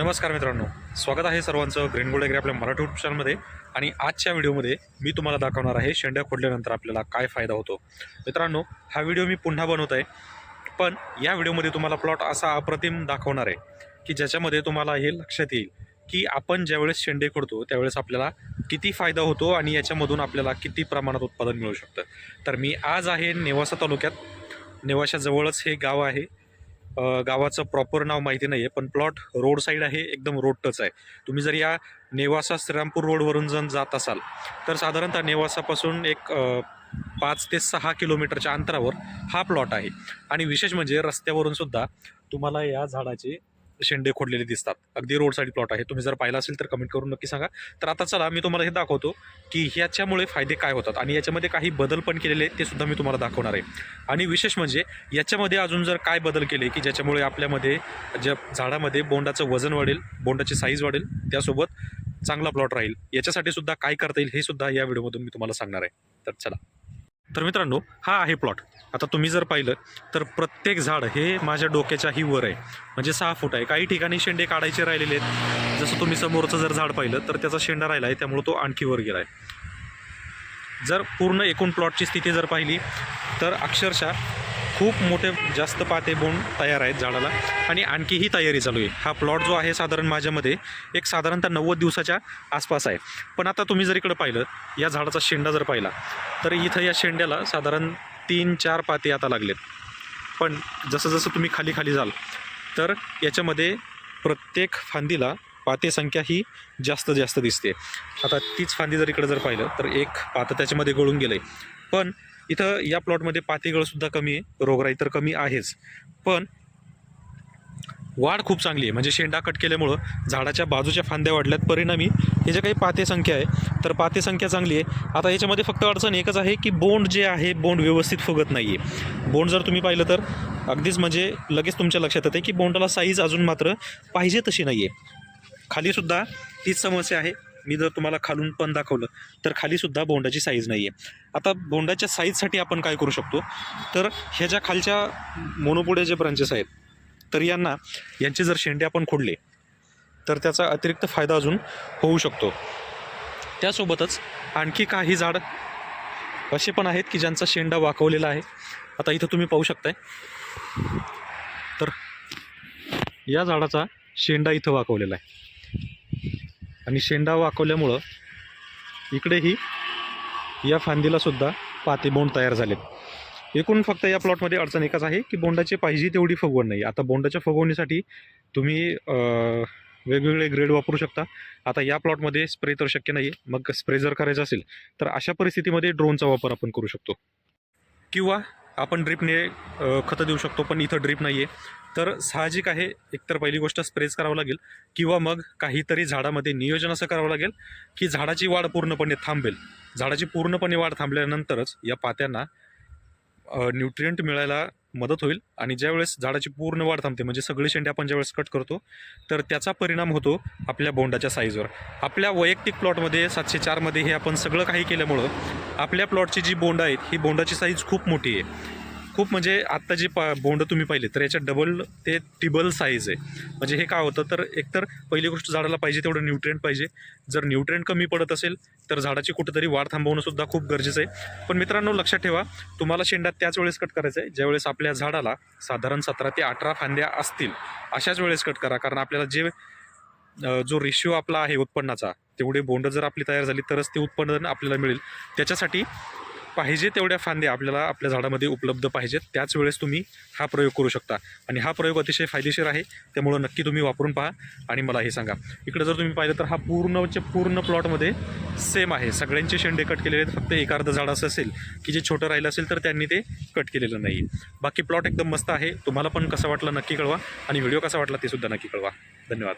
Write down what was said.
नमस्कार मित्रांनो. स्वागत आहे सर्वांचं ग्रीन गोल्ड ॲग्री आपल्या मराठी युट्यूब चॅनलमध्ये आणि आजच्या व्हिडिओमध्ये मी तुम्हाला दाखवणार आहे शेंड्या खोडल्यानंतर आपल्याला काय फायदा होतो. मित्रांनो हा व्हिडिओ मी पुन्हा बनवत आहे. पण या व्हिडिओमध्ये तुम्हाला प्लॉट असा अप्रतिम दाखवणार आहे की ज्याच्यामध्ये तुम्हाला हे लक्षात येईल की आपण ज्यावेळेस शेंडे खोडतो त्यावेळेस आपल्याला किती फायदा होतो आणि याच्यामधून आपल्याला किती प्रमाणात उत्पादन मिळू शकतं. तर मी आज आहे नेवासा तालुक्यात. नेवाशाजवळच हे गाव आहे. गावाचं प्रॉपर नाव माहिती नाही आहे पण प्लॉट रोड साईड आहे एकदम रोड टच आहे. तुम्ही जर या नेवासा श्रीरामपूर रोडवरून जर जात असाल तर साधारणतः नेवासापासून एक पाच ते सहा किलोमीटरच्या अंतरावर हा प्लॉट आहे. आणि विशेष म्हणजे रस्त्यावरून सुद्धा तुम्हाला या झाडाचे शेंडे खोडलेले दिसतात. अगदी रोड साईड प्लॉट आहे. तुम्ही जर पाहिला असेल तर कमेंट करून नक्की सांगा. तर आता चला मी तुम्हाला हे दाखवतो की ह्याच्यामुळे फायदे काय होतात आणि याच्यामध्ये काही बदल पण केलेले ते सुद्धा मी तुम्हाला दाखवणार आहे. आणि विशेष म्हणजे याच्यामध्ये अजून जर काय बदल केले की ज्याच्यामुळे आपल्यामध्ये ज्या झाडामध्ये बोंडाचं वजन वाढेल बोंडाची साईज वाढेल त्यासोबत चांगला प्लॉट राहील. याच्यासाठी सुद्धा काय करता येईल हे सुद्धा या व्हिडिओमधून मी तुम्हाला सांगणार आहे. तर चला. तर मित्रांनो हा आहे प्लॉट आता तुम्ही जर पाहिलं तर प्रत्येक झाड हे माझ्या डोक्याच्या ही वर आहे. म्हणजे सहा फूट आहे. काही ठिकाणी शेंडे काढायचे राहिलेले आहेत. जसं तुम्ही समोरचं जर झाड पाहिलं तर त्याचा शेंडा राहिला आहे त्यामुळे तो आणखी वर गेला आहे जर पूर्ण एकूण प्लॉटची स्थिती जर पाहिली तर अक्षरशः खूप मोठे जास्त पाते बोंड तयार आहेत झाडाला. आणि आणखीही तयारी चालू आहे. हा प्लॉट जो आहे साधारण माझ्यामध्ये एक साधारणतः नव्वद दिवसाच्या आसपास आहे. पण आता तुम्ही जर इकडं पाहिलं या झाडाचा शेंडा जर पाहिला तर इथं या शेंड्याला साधारण तीन चार पाते आता लागलेत. पण जसं जसं तुम्ही खाली खाली जाल तर याच्यामध्ये प्रत्येक फांदीला पाते संख्या ही जास्त जास्त दिसते. आता तीच फांदी जर इकडं जर पाहिलं तर एक पातं त्याच्यामध्ये गळून गेलं आहे पण इथं या प्लॉटमध्ये पातेगळसुद्धा कमी आहे रोगराई तर कमी आहेच. पण वाढ खूप चांगली आहे. म्हणजे शेंडा कट केल्यामुळं झाडाच्या बाजूच्या फांद्या वाढल्यात. परिणामी हे जे काही पाते संख्या आहे तर पाते संख्या चांगली आहे. आता याच्यामध्ये फक्त अडचण एकच आहे की बोंड जे आहे बोंड व्यवस्थित फुगत नाही आहे बोंड जर तुम्ही पाहिलं तर अगदीच म्हणजे लगेच तुमच्या लक्षात येते की बोंडाला साईज अजून मात्र पाहिजे तशी नाही आहे खालीसुद्धा तीच समस्या आहे. मी जर तुम्हाला खालून पण दाखवलं तर खालीसुद्धा बोंडाची साईज नाही आहे आता बोंडाच्या साईजसाठी आपण काय करू शकतो? तर ह्या ज्या खालच्या मोनोपोड्या जे ब्रांचेस आहेत तर यांना यांचे जर शेंडे आपण खोडले तर त्याचा अतिरिक्त फायदा अजून होऊ शकतो. त्यासोबतच आणखी काही झाड असे पण आहेत की ज्यांचा शेंडा वाकवलेला आहे. आता इथं तुम्ही पाहू शकताय. तर या झाडाचा शेंडा इथं वाकवलेला आहे. आणि शेंडा वाकवल्यामुळं इकडेही या फांदीलासुद्धा पातेबोंड तयार झालेत. एकूण फक्त या प्लॉटमध्ये अडचण एकच आहे की बोंडाची पाहिजे तेवढी फगवण नाही. आता बोंडाच्या फगवणीसाठी तुम्ही वेगवेगळे ग्रेड वापरू शकता. आता या प्लॉटमध्ये स्प्रे तर शक्य नाही आहे मग स्प्रे जर करायचं असेल तर अशा परिस्थितीमध्ये ड्रोनचा वापर आपण करू शकतो. किंवा आपण ड्रिपने खतं देऊ शकतो पण इथं ड्रिप नाही आहे तर साहजिक आहे एकतर पहिली गोष्ट स्प्रेच करावं लागेल किंवा मग काहीतरी झाडामध्ये नियोजन असं करावं लागेल की झाडाची वाढ पूर्णपणे थांबेल. झाडाची पूर्णपणे वाढ थांबल्यानंतरच या पात्यांना न्यूट्रियंट मिळायला मदत होईल. आणि ज्यावेळेस झाडाची पूर्ण वाढ थांबते म्हणजे सगळे शेंडे आपण ज्यावेळेस कट करतो तर त्याचा परिणाम होतो आपल्या बोंडाच्या साईजवर आपल्या वैयक्तिक प्लॉटमध्ये सातशे चारमध्ये हे आपण सगळं काही केल्यामुळं आपल्या प्लॉटची जी बोंड आहेत ही बोंडाची साईज खूप मोठी आहे. खूप म्हणजे आत्ता जी पा बोंड तुम्ही पाहिले तर याच्या डबल ते टिबल साईज आहे. म्हणजे हे काय होतं तर एकतर पहिली गोष्ट झाडाला पाहिजे तेवढं न्यूट्रिएंट पाहिजे. जर न्यूट्रिएंट कमी पडत असेल तर झाडाची कुठेतरी वाढ थांबवणं सुद्धा खूप गरजेचं आहे. पण मित्रांनो लक्षात ठेवा तुम्हाला शेंडा त्याच वेळेस कट करायचं आहे ज्यावेळेस आपल्या झाडाला साधारण सतरा ते अठरा फांद्या असतील अशाच वेळेस कट करा. कारण आपल्याला जे जो रेशिओ आपला आहे उत्पन्नाचा तेवढे बोंड जर आपली तयार झाली तरच ते उत्पन्न आपल्याला मिळेल. त्याच्यासाठी पाहिजे तेवढ्या फांद्या आपल्याला आपल्या झाडामध्ये उपलब्ध पाहिजेत. त्याच वेळेस तुम्ही हा प्रयोग करू शकता. आणि हा प्रयोग अतिशय फायदेशीर आहे. त्यामुळं नक्की तुम्ही वापरून पहा आणि मला हे सांगा. इकडे जर तुम्ही पाहिलं तर हा पूर्णचे पूर्ण प्लॉटमध्ये सेम आहे. सगळ्यांचे शेंडे कट केलेले आहेत. फक्त एक अर्ध झाड असं असेल की जे छोटं राहिलं असेल तर त्यांनी ते कट केलेलं नाही बाकी प्लॉट एकदम मस्त आहे. तुम्हाला पण कसं वाटलं नक्की कळवा आणि व्हिडिओ कसा वाटला ते सुद्धा नक्की कळवा. धन्यवाद.